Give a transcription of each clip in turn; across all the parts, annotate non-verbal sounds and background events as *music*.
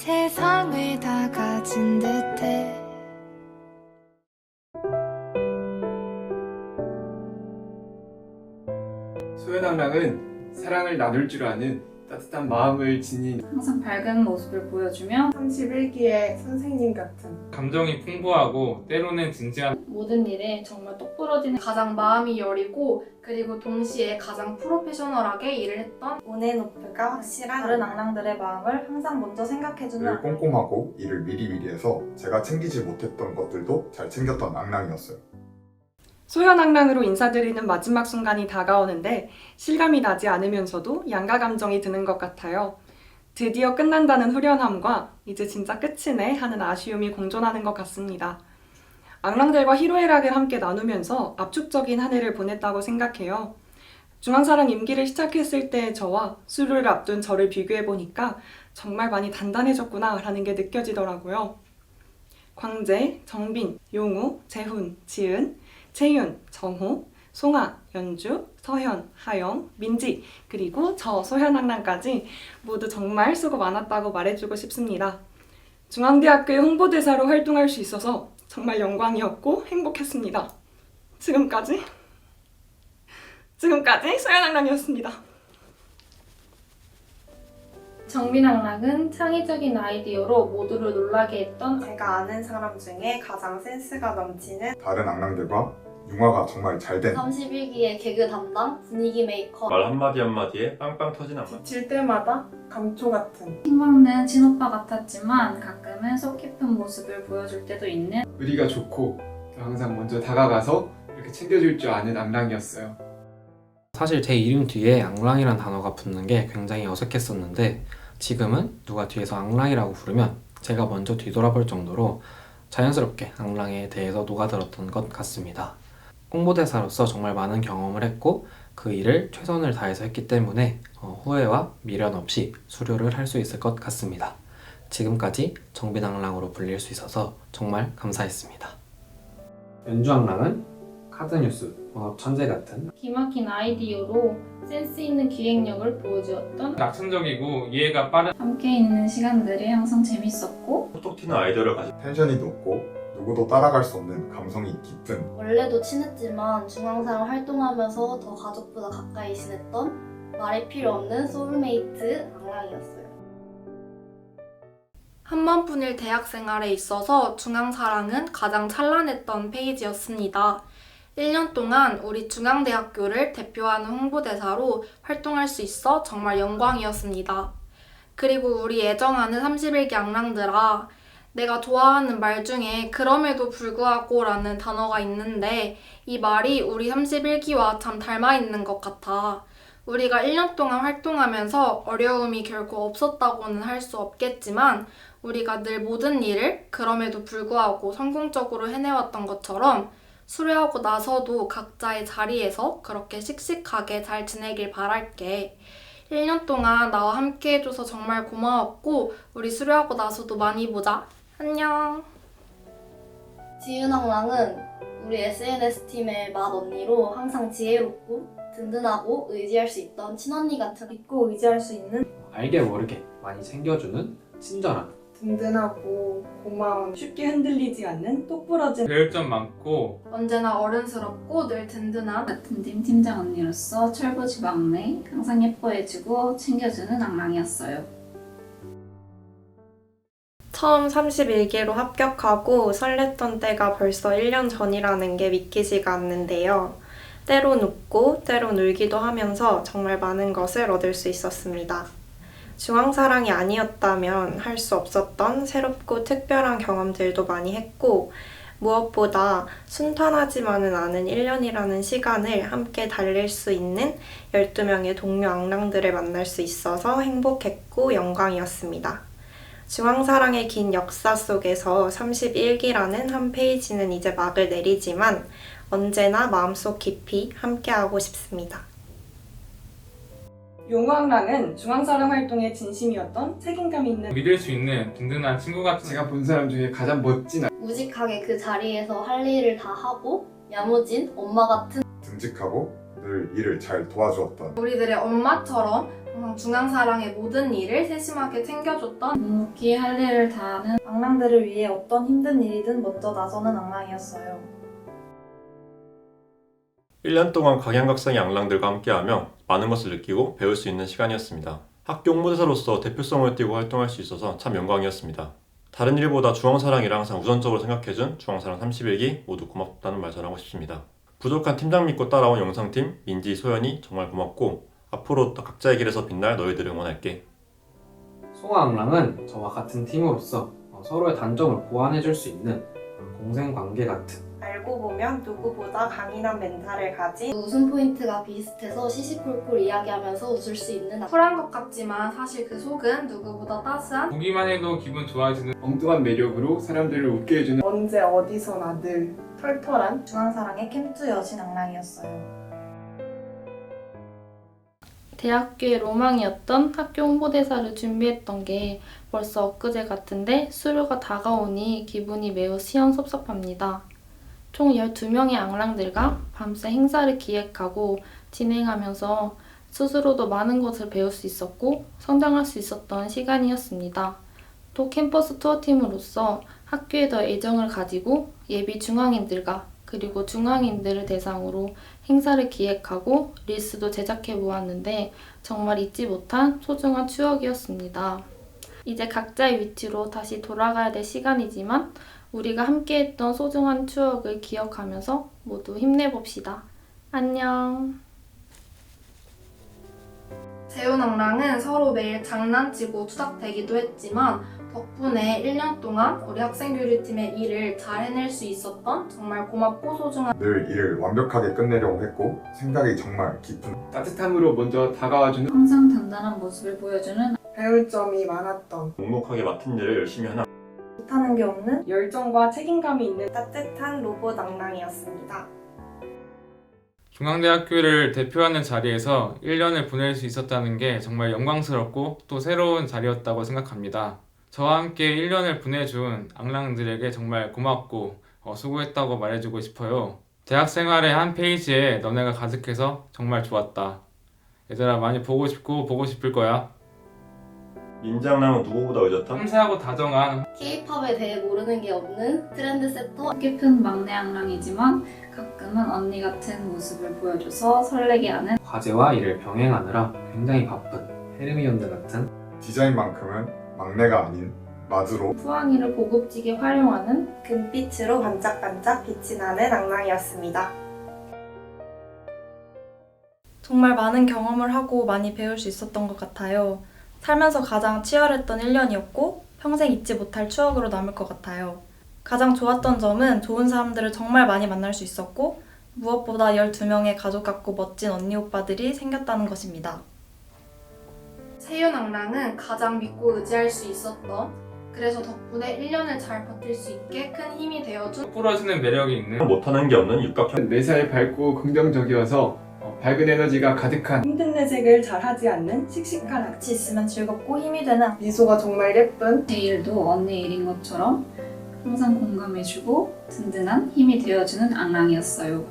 세상을 다 가진 듯해. 소연왕랑은 사랑을 나눌 줄 아는 따뜻한 마음을 지닌 항상 밝은 모습을 보여주며 31기의 선생님 같은 감정이 풍부하고 때로는 진지한 모든 일에 정말 똑부러지는 가장 마음이 여리고 그리고 동시에 가장 프로페셔널하게 일을 했던 온앤오프가 확실한 다른 악랑들의 마음을 항상 먼저 생각해주는 늘 꼼꼼하고 일을 미리미리 해서 제가 챙기지 못했던 것들도 잘 챙겼던 악랑이었어요. 소연악랑으로 인사드리는 마지막 순간이 다가오는데 실감이 나지 않으면서도 양가 감정이 드는 것 같아요. 드디어 끝난다는 후련함과 이제 진짜 끝이네 하는 아쉬움이 공존하는 것 같습니다. 악랑들과 희로애락을 함께 나누면서 압축적인 한 해를 보냈다고 생각해요. 중앙사랑 임기를 시작했을 때의 저와 수료를 앞둔 저를 비교해보니까 정말 많이 단단해졌구나 라는 게 느껴지더라고요. 광재, 정빈, 용우, 재훈, 지은, 채윤, 정호, 송아, 연주, 서현, 하영, 민지, 그리고 저 소현악랑까지 모두 정말 수고 많았다고 말해주고 싶습니다. 중앙대학교의 홍보대사로 활동할 수 있어서 정말 영광이었고 행복했습니다. 지금까지 지금까지 소현악랑이었습니다. 정민악락은 창의적인 아이디어로 모두를 놀라게 했던 제가 아는 사람 중에 가장 센스가 넘치는 다른 악랑들과 융화가 정말 잘된 31기의 개그 담당, 분위기 메이커, 말 한마디 한마디에 빵빵 터진 한마디 질 때마다 감초 같은. 힘먹는 친오빠 같았지만 가끔은 속 깊은 모습을 보여줄 때도 있는 의리가 좋고 또 항상 먼저 다가가서 이렇게 챙겨줄 줄 아는 악랑이었어요. 사실 제 이름 뒤에 앙랑이란 단어가 붙는 게 굉장히 어색했었는데 지금은 누가 뒤에서 앙랑이라고 부르면 제가 먼저 뒤돌아볼 정도로 자연스럽게 앙랑에 대해서 녹아들었던 것 같습니다. 홍보대사로서 정말 많은 경험을 했고 그 일을 최선을 다해서 했기 때문에 어, 후회와 미련 없이 수료를 할 수 있을 것 같습니다. 지금까지 정빈앙랑으로 불릴 수 있어서 정말 감사했습니다. 연주앙랑은 카드뉴스, 본업 천재 같은 기막힌 아이디어로 센스 있는 기획력을 보여주었던 낙천적이고 이해가 빠른 함께 있는 시간들이 항상 재밌었고 톡톡 튀는 아이디어를 가진 텐션이 높고 누구도 따라갈 수 없는 감성이 깊은 원래도 친했지만 중앙사랑 활동하면서 더 가족보다 가까이 지냈던 말이 필요 없는 소울메이트 악랑이었어요. 한 번뿐일 대학 생활에 있어서 중앙사랑은 가장 찬란했던 페이지였습니다. 1년 동안 우리 중앙대학교를 대표하는 홍보대사로 활동할 수 있어 정말 영광이었습니다. 그리고 우리 애정하는 31기 악랑들아, 내가 좋아하는 말 중에 그럼에도 불구하고 라는 단어가 있는데 이 말이 우리 31기와 참 닮아 있는 것 같아. 우리가 1년 동안 활동하면서 어려움이 결코 없었다고는 할 수 없겠지만 우리가 늘 모든 일을 그럼에도 불구하고 성공적으로 해내왔던 것처럼 수료하고 나서도 각자의 자리에서 그렇게 씩씩하게 잘 지내길 바랄게. 1년 동안 나와 함께 해줘서 정말 고마웠고 우리 수료하고 나서도 많이 보자. 안녕. 지윤 악랑은 우리 SNS 팀의 맏 언니로 항상 지혜롭고 든든하고 의지할 수 있던 친언니 같은 믿고 의지할 수 있는 알게 모르게 많이 챙겨주는 친절한 든든하고 고마운 쉽게 흔들리지 않는 똑부러진 배울 점 많고 언제나 어른스럽고 늘 든든한 같은 팀 팀장 언니로서 철부지 막내 항상 예뻐해주고 챙겨주는 악랑이었어요. 처음 31기로 합격하고 설렜던 때가 벌써 1년 전이라는 게 믿기지가 않는데요. 때론 웃고 때론 울기도 하면서 정말 많은 것을 얻을 수 있었습니다. 중앙사랑이 아니었다면 할 수 없었던 새롭고 특별한 경험들도 많이 했고 무엇보다 순탄하지만은 않은 1년이라는 시간을 함께 달릴 수 있는 12명의 동료 악랑들을 만날 수 있어서 행복했고 영광이었습니다. 중앙사랑의 긴 역사 속에서 31기라는 한 페이지는 이제 막을 내리지만 언제나 마음속 깊이 함께하고 싶습니다. 용왕랑은 중앙사랑 활동에 진심이었던 책임감 있는 믿을 수 있는 든든한 친구 같은 제가 본 사람 중에 가장 멋진 우직하게 그 자리에서 할 일을 다 하고 야무진 엄마 같은 듬직하고 늘 일을 잘 도와주었던 우리들의 엄마처럼 항상 중앙사랑의 모든 일을 세심하게 챙겨줬던 묵묵히 할 일을 다하는 악랑들을 위해 어떤 힘든 일이든 먼저 나서는 악랑이었어요. 1년 동안 각양각색의 악랑들과 함께하며 많은 것을 느끼고 배울 수 있는 시간이었습니다. 학교 홍보대사로서 대표성을 띠고 활동할 수 있어서 참 영광이었습니다. 다른 일보다 중앙사랑이를 항상 우선적으로 생각해준 중앙사랑 31기 모두 고맙다는 말 전하고 싶습니다. 부족한 팀장 믿고 따라온 영상팀 민지, 소연이 정말 고맙고 앞으로 더 각자의 길에서 빛날 너희들을 응원할게. 송아앙랑은 저와 같은 팀으로서 어, 서로의 단점을 보완해줄 수 있는 그런 공생 관계 같은 알고 보면 누구보다 강인한 멘탈을 가진 웃음 포인트가 비슷해서 시시콜콜 이야기하면서 웃을 수 있는 쿨한 것 같지만 사실 그 속은 누구보다 따스한 보기만 해도 기분 좋아지는 엉뚱한 매력으로 사람들을 웃게 해주는 언제 어디서나 늘 털털한 중앙사랑의 캠투 여신 악랑이었어요. 대학교의 로망이었던 학교 홍보대사를 준비했던 게 벌써 엊그제 같은데 수료가 다가오니 기분이 매우 시원섭섭합니다. 총 12명의 앙랑들과 밤새 행사를 기획하고 진행하면서 스스로도 많은 것을 배울 수 있었고 성장할 수 있었던 시간이었습니다. 또 캠퍼스 투어팀으로서 학교에 더 애정을 가지고 예비 중앙인들과 그리고 중앙인들을 대상으로 행사를 기획하고 릴스도 제작해 보았는데 정말 잊지 못한 소중한 추억이었습니다. 이제 각자의 위치로 다시 돌아가야 될 시간이지만 우리가 함께했던 소중한 추억을 기억하면서 모두 힘내봅시다. 안녕. 재훈왕랑은 서로 매일 장난치고 투닥대기도 했지만 덕분에 1년 동안 우리 학생교류팀의 일을 잘 해낼 수 있었던 정말 고맙고 소중한 늘 일을 완벽하게 끝내려고 했고 생각이 정말 깊은 따뜻함으로 먼저 다가와주는 항상 단단한 모습을 보여주는 배울 점이 많았던 묵묵하게 맡은 일을 열심히 하는 못하는 게 없는 열정과 책임감이 있는 따뜻한 로봇 악랑이었습니다. 중앙대학교를 대표하는 자리에서 1년을 보낼 수 있었다는 게 정말 영광스럽고 또 새로운 자리였다고 생각합니다. 저와 함께 1년을 보내준 악랑들에게 정말 고맙고 어, 수고했다고 말해주고 싶어요. 대학 생활의 한 페이지에 너네가 가득해서 정말 좋았다. 얘들아 많이 보고 싶고 보고 싶을 거야. 민지악랑은 누구보다 의젓한 섬세하고 다정한 K-팝에 대해 모르는 게 없는 트렌드 세터 깊은 막내 악랑이지만 가끔은 언니 같은 모습을 보여줘서 설레게 하는 과제와 일을 병행하느라 굉장히 바쁜 헤르미온느 같은 디자인만큼은 막내가 아닌 마주로 후황이를 고급지게 활용하는 금빛으로 반짝반짝 빛이 나는 악랑이었습니다. 정말 많은 경험을 하고 많이 배울 수 있었던 것 같아요. 살면서 가장 치열했던 1년이었고 평생 잊지 못할 추억으로 남을 것 같아요. 가장 좋았던 점은 좋은 사람들을 정말 많이 만날 수 있었고 무엇보다 12명의 가족 같고 멋진 언니 오빠들이 생겼다는 것입니다. 세윤왕랑은 가장 믿고 의지할 수 있었던 그래서 덕분에 1년을 잘 버틸 수 있게 큰 힘이 되어준 부러지는 매력이 있는 못하는 게 없는 육각형 매사에 밝고 긍정적이어서 어, 밝은 에너지가 가득한 힘든 내색을 잘 하지 않는 씩씩한 같이 있으면 즐겁고 힘이 되는 미소가 정말 예쁜 제 일도 언니 일인 것처럼 항상 공감해주고 든든한 힘이 되어주는 악랑이었어요.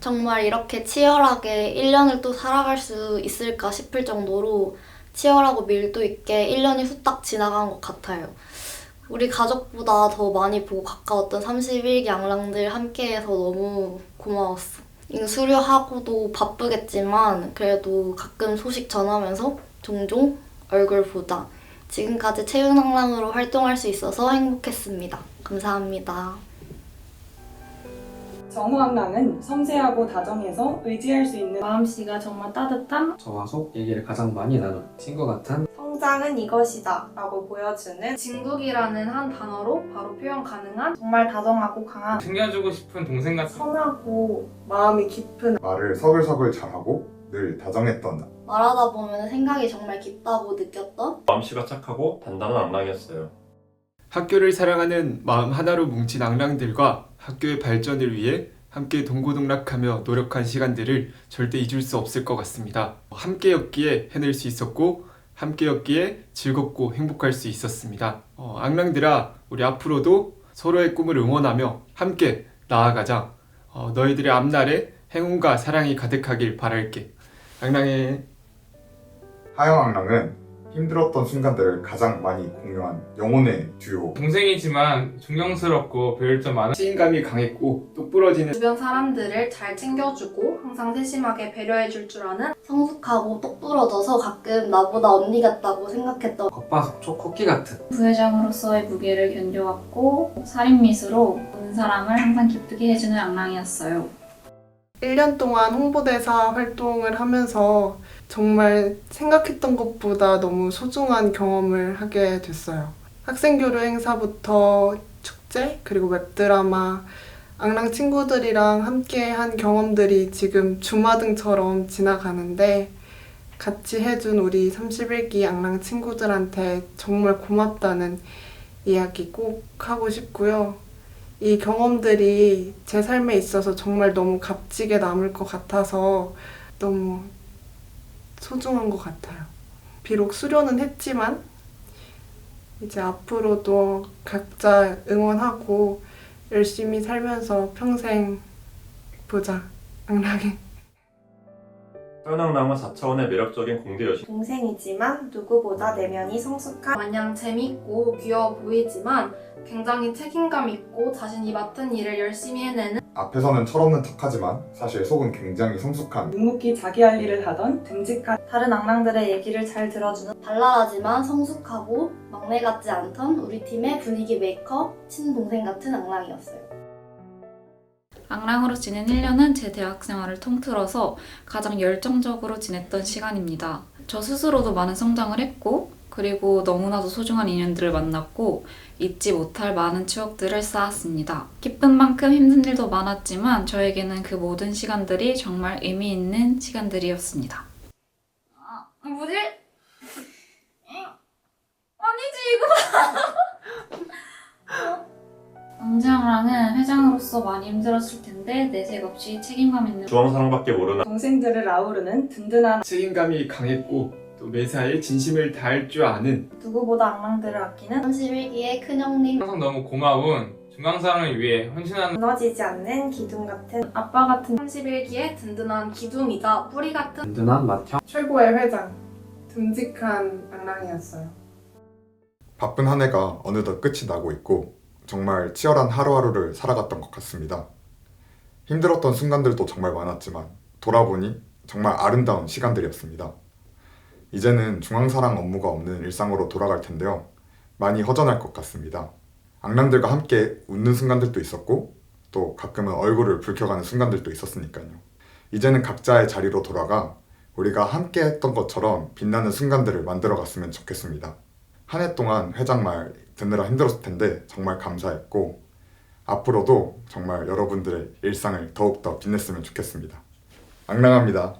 정말 이렇게 치열하게 1년을 또 살아갈 수 있을까 싶을 정도로 치열하고 밀도 있게 1년이 후딱 지나간 것 같아요. 우리 가족보다 더 많이 보고 가까웠던 31기 양랑들 함께해서 너무 고마웠어. 이거 수료하고도 바쁘겠지만 그래도 가끔 소식 전하면서 종종 얼굴 보자. 지금까지 채윤왕랑으로 활동할 수 있어서 행복했습니다. 감사합니다. 정우악랑은 섬세하고 다정해서 의지할 수 있는 마음씨가 정말 따뜻한 저와 속 얘기를 가장 많이 나눈 친구 같은 성장은 이것이다 라고 보여주는 진국이라는 한 단어로 바로 표현 가능한 정말 다정하고 강한 챙겨주고 싶은 동생 같은 선하고 마음이 깊은 말을 서글서글 잘하고 늘 다정했던 말하다 보면 생각이 정말 깊다고 느꼈던 마음씨가 착하고 단단한 악랑이었어요. 학교를 사랑하는 마음 하나로 뭉친 앙랑들과 학교의 발전을 위해 함께 동고동락하며 노력한 시간들을 절대 잊을 수 없을 것 같습니다. 함께였기에 해낼 수 있었고 함께였기에 즐겁고 행복할 수 있었습니다. 어, 앙랑들아, 우리 앞으로도 서로의 꿈을 응원하며 함께 나아가자. 어, 너희들의 앞날에 행운과 사랑이 가득하길 바랄게. 앙랑해. 하영 앙랑은 힘들었던 순간들을 가장 많이 공유한 영혼의 듀오 동생이지만 존경스럽고 배울 점 많은 책임감이 강했고 똑부러지는 주변 사람들을 잘 챙겨주고 항상 세심하게 배려해줄 줄 아는 성숙하고 똑부러져서 가끔 나보다 언니 같다고 생각했던 겉바속촉 쿠키 같은 부회장으로서의 무게를 견뎌왔고 살인미수로 모든 사람을 항상 기쁘게 해주는 앙랑이었어요. 1년 동안 홍보대사 활동을 하면서 정말 생각했던 것보다 너무 소중한 경험을 하게 됐어요. 학생교류 행사부터 축제, 그리고 웹드라마, 앙랑 친구들이랑 함께 한 경험들이 지금 주마등처럼 지나가는데 같이 해준 우리 31기 앙랑 친구들한테 정말 고맙다는 이야기 꼭 하고 싶고요. 이 경험들이 제 삶에 있어서 정말 너무 값지게 남을 것 같아서 너무 소중한 것 같아요. 비록 수료는 했지만 이제 앞으로도 각자 응원하고 열심히 살면서 평생 보자. *laughs* 앙랑이. 서연악랑은 4차원의 매력적인 공대 여신 동생이지만 누구보다 내면이 성숙한 마냥 재밌고 귀여워 보이지만 굉장히 책임감 있고 자신이 맡은 일을 열심히 해내는 앞에서는 철없는 척하지만 사실 속은 굉장히 성숙한 묵묵히 자기 할 일을 하던 듬직한 다른 앙랑들의 얘기를 잘 들어주는 발랄하지만 성숙하고 막내 같지 않던 우리 팀의 분위기 메이커 친동생 같은 앙랑이었어요. 앙랑으로 지낸 1년은 제 대학 생활을 통틀어서 가장 열정적으로 지냈던 시간입니다. 저 스스로도 많은 성장을 했고, 그리고 너무나도 소중한 인연들을 만났고, 잊지 못할 많은 추억들을 쌓았습니다. 기쁜 만큼 힘든 일도 많았지만, 저에게는 그 모든 시간들이 정말 의미 있는 시간들이었습니다. 아, 뭐지? 아니지, 이거! *laughs* 엄지앙랑은 회장으로서 많이 힘들었을 텐데 내색 없이 책임감 있는 주황사랑밖에 모르는 동생들을 아우르는 든든한 책임감이 강했고 또 매사에 진심을 다할 줄 아는 누구보다 앙랑들을 아끼는 31기의 큰형님 항상 너무 고마운 중앙사랑을 위해 헌신하는 무너지지 않는 기둥 같은 아빠 같은 31기의 든든한 기둥이자 뿌리 같은 든든한 맏형 최고의 회장. 듬직한 앙랑이었어요. 바쁜 한 해가 어느덧 끝이 나고 있고 정말 치열한 하루하루를 살아갔던 것 같습니다. 힘들었던 순간들도 정말 많았지만 돌아보니 정말 아름다운 시간들이었습니다. 이제는 중앙사랑 업무가 없는 일상으로 돌아갈 텐데요. 많이 허전할 것 같습니다. 앙랑들과 함께 웃는 순간들도 있었고 또 가끔은 얼굴을 붉혀가는 순간들도 있었으니까요. 이제는 각자의 자리로 돌아가 우리가 함께 했던 것처럼 빛나는 순간들을 만들어 갔으면 좋겠습니다. 한 해 동안 회장 말 듣느라 힘들었을 텐데 정말 감사했고 앞으로도 정말 여러분들의 일상을 더욱더 빛냈으면 좋겠습니다. 앙랑합니다.